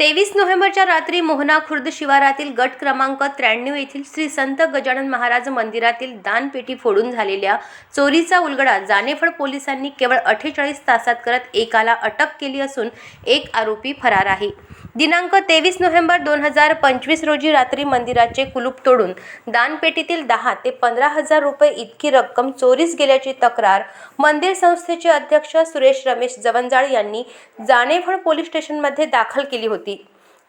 तेवीस नोव्हेंबरच्या रात्री मोहना खुर्द शिवारातील गट क्रमांक त्र्याण्णव येथील श्री संत गजानन महाराज मंदिरातील दानपेटी फोडून झालेल्या चोरीचा उलगडा जानेफळ पोलिसांनी केवळ अठ्ठेचाळीस तासात करत एकाला अटक केली असून एक आरोपी फरार आहे. दिनांक तेवीस नोव्हेंबर दोन हजार पंचवीस रोजी रात्री मंदिराचे कुलूप तोडून दानपेटीतील दहा ते पंधरा हजार रुपये इतकी रक्कम चोरीस गेल्याची तक्रार मंदिर संस्थेचे अध्यक्ष सुरेश रमेश जवंजाळ यांनी जाणेफळ पोलीस स्टेशनमध्ये दाखल केली होती.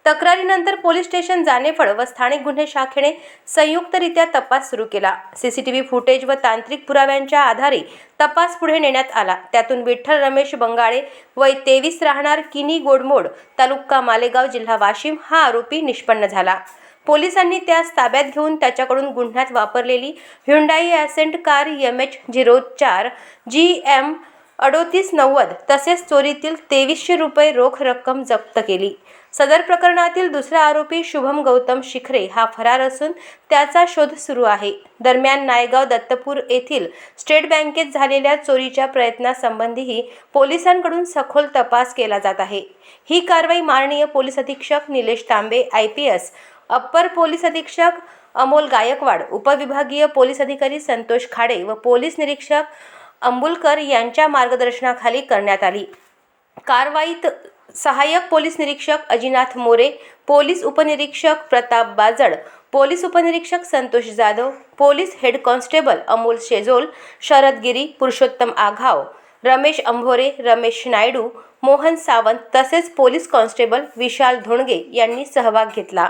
तक्रारीनंतर पोलीस स्टेशन जानेफळ व स्थानिक गुन्हे शाखेने संयुक्तरित्या तपास सुरू केला. सीसीटीव्ही फुटेज व तांत्रिक पुराव्यांच्या आधारे तपास पुढे नेण्यात आला. त्यातून विठ्ठल रमेश बंगाळे वय तेवीस राहणार किनी गोडमोड तालुका मालेगाव जिल्हा वाशिम हा आरोपी निष्पन्न झाला. पोलिसांनी त्यास ताब्यात घेऊन त्याच्याकडून गुन्ह्यात वापरलेली Hyundai Accent car M H zero चार जी एम अडोतीस नव्वद तसेच चोरीतील तेवीसशे रुपये रोख रक्कम जप्त केली. सदर प्रकरणातील दुसरा आरोपी शुभम गौतम शिखरे हा फरार असून त्याचा शोध सुरू आहे. दरम्यान नायगाव दत्तपूर येथील स्टेट बँकेत झालेल्या चोरीच्या प्रयत्नासंबंधीही पोलिसांकडून सखोल तपास केला जात आहे. ही कारवाई माननीय पोलीस अधीक्षक Nilesh Tambe I P S upper police अधीक्षक अमोल गायकवाड उपविभागीय पोलीस अधिकारी संतोष खाडे व पोलीस निरीक्षक अंबुलकर यांच्या मार्गदर्शनाखाली करण्यात आली. कारवाईत सहाय्यक पोलीस निरीक्षक अजिनाथ मोरे पोलीस उपनिरीक्षक प्रताप बाजड पोलीस उपनिरीक्षक Santosh Jadhav police head constable Amol Shejol Sharad Giri Purushottam Aghav Ramesh Ambhore Ramesh Naidu Mohan Sawant तसेच पोलीस कॉन्स्टेबल विशाल धोंडगे यांनी सहभाग घेतला.